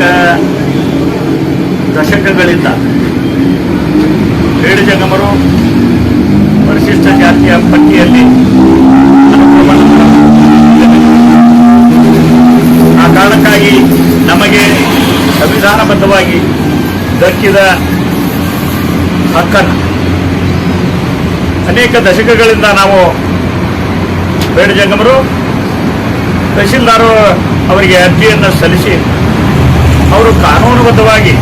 ಅನೇಕ ದಶಕಗಳಿಂದ ಬೇಡ ಜಂಗಮರು ಪರಿಶಿಷ್ಟ ಜಾತಿಯ ಪಟ್ಟಿಯಲ್ಲಿ ಆ ಕಾರಣಕ್ಕಾಗಿ ನಮಗೆ ಸಂವಿಧಾನಬದ್ಧವಾಗಿ ದಕ್ಕಿದ ಹಕ್ಕನ್ನು ಅನೇಕ ದಶಕಗಳಿಂದ ನಾವು ಬೇಡ ಜಂಗಮರು ತಹಶೀಲ್ದಾರು ಅವರಿಗೆ ಅರ್ಜಿಯನ್ನು ಸಲ್ಲಿಸಿ ಅವರು ಕಾನೂನುಬದ್ಧವಾಗಿ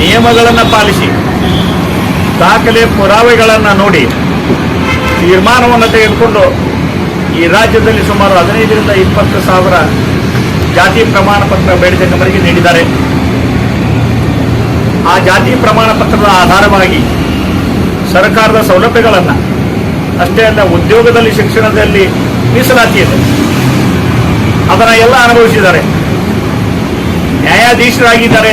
ನಿಯಮಗಳನ್ನು ಪಾಲಿಸಿ, ದಾಖಲೆ ಪುರಾವೆಗಳನ್ನು ನೋಡಿ ತೀರ್ಮಾನವನ್ನು ತೆಗೆದುಕೊಂಡು ಈ ರಾಜ್ಯದಲ್ಲಿ ಸುಮಾರು ಹದಿನೈದರಿಂದ ಇಪ್ಪತ್ತು ಸಾವಿರ ಜಾತಿ ಪ್ರಮಾಣ ಪತ್ರ ಬೇಡಜಂಗಮರಿಗೆ ನೀಡಿದ್ದಾರೆ. ಆ ಜಾತಿ ಪ್ರಮಾಣ ಪತ್ರದ ಆಧಾರವಾಗಿ ಸರ್ಕಾರದ ಸೌಲಭ್ಯಗಳನ್ನು, ಅಷ್ಟೇ ಅಲ್ಲ ಉದ್ಯೋಗದಲ್ಲಿ, ಶಿಕ್ಷಣದಲ್ಲಿ ಮೀಸಲಾತಿ ಇದೆ. ಅದನ್ನ ಎಲ್ಲ ಅನುಭವಿಸಿದ್ದಾರೆ. ನ್ಯಾಯಾಧೀಶರಾಗಿದ್ದಾರೆ.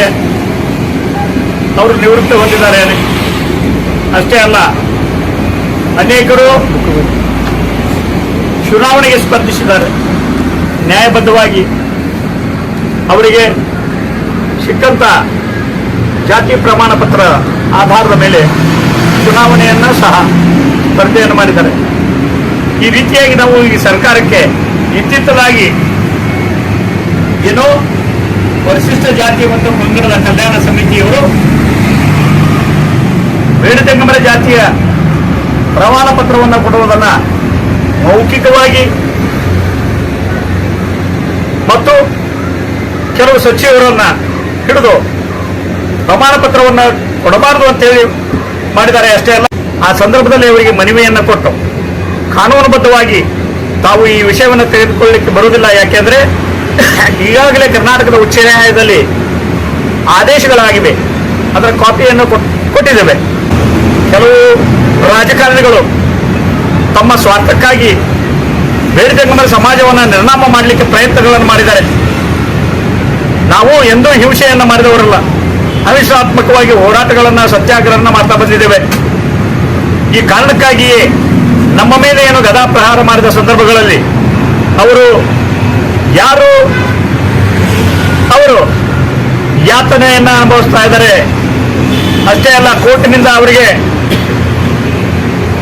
ಅವರು ನಿವೃತ್ತಿ ಹೊಂದಿದ್ದಾರೆ. ಅಷ್ಟೇ ಅಲ್ಲ, ಅನೇಕರು ಚುನಾವಣೆಗೆ ಸ್ಪರ್ಧಿಸಿದ್ದಾರೆ ನ್ಯಾಯಬದ್ಧವಾಗಿ ಅವರಿಗೆ ಸಿಕ್ಕಂತ ಜಾತಿ ಪ್ರಮಾಣ ಪತ್ರ ಆಧಾರದ ಮೇಲೆ ಚುನಾವಣೆಯನ್ನು ಸಹ ಸ್ಪರ್ಧೆಯನ್ನು ಮಾಡಿದ್ದಾರೆ. ಈ ರೀತಿಯಾಗಿ ನಾವು ಈ ಸರ್ಕಾರಕ್ಕೆ ಇತ್ತಿತ್ತಲಾಗಿ ಏನೋ ಪರಿಶಿಷ್ಟ ಜಾತಿ ಮತ್ತು ಪಂಗಡದ ಕಲ್ಯಾಣ ಸಮಿತಿಯವರು ಬೇಡತೆಂಗಮರ ಜಾತಿಯ ಪ್ರಮಾಣ ಪತ್ರವನ್ನು ಕೊಡುವುದನ್ನು ಮೌಖಿಕವಾಗಿ ಮತ್ತು ಕೆಲವು ಸಚಿವರನ್ನ ಹಿಡಿದು ಪ್ರಮಾಣ ಪತ್ರವನ್ನು ಕೊಡಬಾರದು ಅಂತೇಳಿ ಮಾಡಿದ್ದಾರೆ ಅಷ್ಟೇ ಅಲ್ಲ. ಆ ಸಂದರ್ಭದಲ್ಲಿ ಅವರಿಗೆ ಮನವಿಯನ್ನು ಕೊಟ್ಟು ಕಾನೂನುಬದ್ಧವಾಗಿ ತಾವು ಈ ವಿಷಯವನ್ನು ತೆಗೆದುಕೊಳ್ಳಲಿಕ್ಕೆ ಬರುವುದಿಲ್ಲ. ಯಾಕೆಂದ್ರೆ ಈಗಾಗಲೇ ಕರ್ನಾಟಕದ ಉಚ್ಚ ನ್ಯಾಯಾಲಯದಲ್ಲಿ ಆದೇಶಗಳಾಗಿವೆ. ಅದರ ಕಾಪಿಯನ್ನು ಕೊಟ್- ಕೊಟ್ಟಿದ್ದೇವೆ. ಕೆಲವು ರಾಜಕಾರಣಿಗಳು ತಮ್ಮ ಸ್ವಾರ್ಥಕ್ಕಾಗಿ ಬೇಡಜಂಗಮರ ಸಮಾಜವನ್ನು ನಿರ್ನಾಮ ಮಾಡಲಿಕ್ಕೆ ಪ್ರಯತ್ನಗಳನ್ನು ಮಾಡಿದ್ದಾರೆ. ನಾವು ಎಂದೂ ಹಿಂಸೆಯನ್ನು ಮಾಡಿದವರಲ್ಲ. ಅವಿಶ್ವಾತ್ಮಕವಾಗಿ ಹೋರಾಟಗಳನ್ನು ಸತ್ಯಾಗ್ರಹವನ್ನು ಮಾಡ್ತಾ ಬಂದಿದ್ದೇವೆ. ಈ ಕಾರಣಕ್ಕಾಗಿಯೇ ನಮ್ಮ ಮೇಲೆ ಏನು ಗದಾ ಪ್ರಹಾರ ಮಾಡಿದ ಸಂದರ್ಭಗಳಲ್ಲಿ ಅವರು ಯಾರು? ಅವರು ಯಾತನೆಯನ್ನ ಅನುಭವಿಸ್ತಾ ಇದ್ದಾರೆ? ಅಷ್ಟೇ ಅಲ್ಲ, ಕೋರ್ಟಿನಿಂದ ಅವರಿಗೆ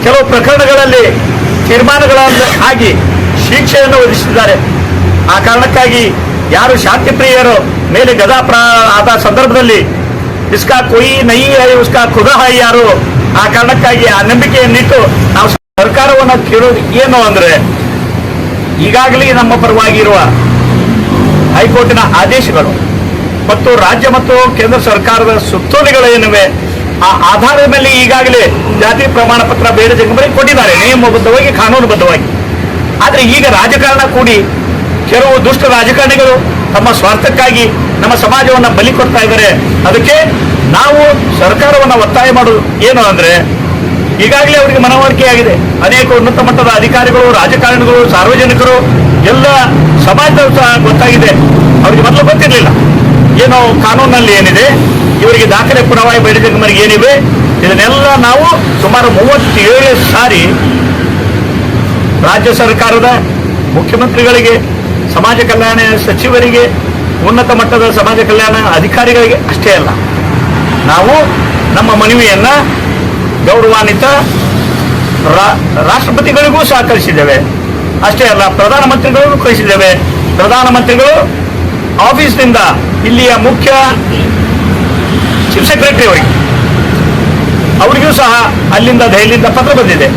ಕೆಲವು ಪ್ರಕರಣಗಳಲ್ಲಿ ತೀರ್ಮಾನಗಳನ್ನು ಆಗಿ ಶಿಕ್ಷೆಯನ್ನು ವಿಧಿಸಿದ್ದಾರೆ. ಆ ಕಾರಣಕ್ಕಾಗಿ ಯಾರು ಶಾಂತಿ ಪ್ರಿಯರು ಮೇಲೆ ಗದಾ ಪ್ರ ಆದ ಸಂದರ್ಭದಲ್ಲಿ ಇಸ್ಕಾ ಕೊಯಿ ನೈ ಉಸ್ಕಾ ಖುದಾ ಹೈ ಯಾರು? ಆ ಕಾರಣಕ್ಕಾಗಿ ಆ ನಂಬಿಕೆಯನ್ನಿಟ್ಟು ನಾವು ಸರ್ಕಾರವನ್ನು ಕೇಳೋದು ಏನು ಅಂದ್ರೆ ಈಗಾಗಲೇ ನಮ್ಮ ಪರವಾಗಿ ಇರುವ ಹೈಕೋರ್ಟಿನ ಆದೇಶಗಳು ಮತ್ತು ರಾಜ್ಯ ಮತ್ತು ಕೇಂದ್ರ ಸರ್ಕಾರದ ಸುತ್ತೋಲೆಗಳು ಏನಿವೆ ಆ ಆಧಾರದ ಮೇಲೆ ಈಗಾಗಲೇ ಜಾತಿ ಪ್ರಮಾಣ ಪತ್ರ ಬೇರೆ ಜಗಂಬರಿಗೆ ಕೊಟ್ಟಿದ್ದಾರೆ. ನಿಯಮಬದ್ಧವಾಗಿ, ಕಾನೂನುಬದ್ಧವಾಗಿ. ಆದರೆ ಈಗ ರಾಜಕಾರಣ ಕೂಡಿ ಕೆಲವು ದುಷ್ಟ ರಾಜಕಾರಣಿಗಳು ತಮ್ಮ ಸ್ವಾರ್ಥಕ್ಕಾಗಿ ನಮ್ಮ ಸಮಾಜವನ್ನು ಬಲಿ ಕೊಡ್ತಾ ಇದ್ದಾರೆ. ಅದಕ್ಕೆ ನಾವು ಸರ್ಕಾರವನ್ನು ಒತ್ತಾಯ ಮಾಡೋದು ಏನು ಅಂದ್ರೆ ಈಗಾಗಲೇ ಅವರಿಗೆ ಮನವರಿಕೆಯಾಗಿದೆ. ಅನೇಕ ಉನ್ನತ ಮಟ್ಟದ ಅಧಿಕಾರಿಗಳು, ರಾಜಕಾರಣಿಗಳು, ಸಾರ್ವಜನಿಕರು, ಎಲ್ಲ ಸಮಾಜದವರು ಸಹ ಗೊತ್ತಾಗಿದೆ. ಅವರಿಗೆ ಮೊದಲು ಗೊತ್ತಿರಲಿಲ್ಲ. ಏನೋ ಕಾನೂನಲ್ಲಿ ಏನಿದೆ, ಇವರಿಗೆ ದಾಖಲೆ ಪುರಾವೆ ಮನೆಗೆ ಏನಿವೆ, ಇದನ್ನೆಲ್ಲ ನಾವು ಸುಮಾರು ಮೂವತ್ತೇಳು ಸಾರಿ ರಾಜ್ಯ ಸರ್ಕಾರದ ಮುಖ್ಯಮಂತ್ರಿಗಳಿಗೆ, ಸಮಾಜ ಕಲ್ಯಾಣ ಸಚಿವರಿಗೆ, ಉನ್ನತ ಮಟ್ಟದ ಸಮಾಜ ಕಲ್ಯಾಣ ಅಧಿಕಾರಿಗಳಿಗೆ ಅಷ್ಟೇ ಅಲ್ಲ. ನಾವು ನಮ್ಮ ಮನವಿಯನ್ನ ಗೌರವಾನ್ವಿತ ರಾಷ್ಟ್ರಪತಿಗಳಿಗೂ ಸಹ ಕಳಿಸಿದ್ದೇವೆ. ಅಷ್ಟೇ ಅಲ್ಲ, ಪ್ರಧಾನಮಂತ್ರಿಗಳಿಗೂ ಕಳಿಸಿದ್ದೇವೆ. ಪ್ರಧಾನಮಂತ್ರಿಗಳು ಆಫೀಸ್ನಿಂದ ಇಲ್ಲಿಯ ಮುಖ್ಯ ಚೀಫ್ ಸೆಕ್ರೆಟರಿ ಅವರಿಗೆ. ಅವರಿಗೂ ಸಹ ಅಲ್ಲಿಂದ ದೆಹಲಿಯಿಂದ ಪತ್ರ ಬಂದಿದೆ.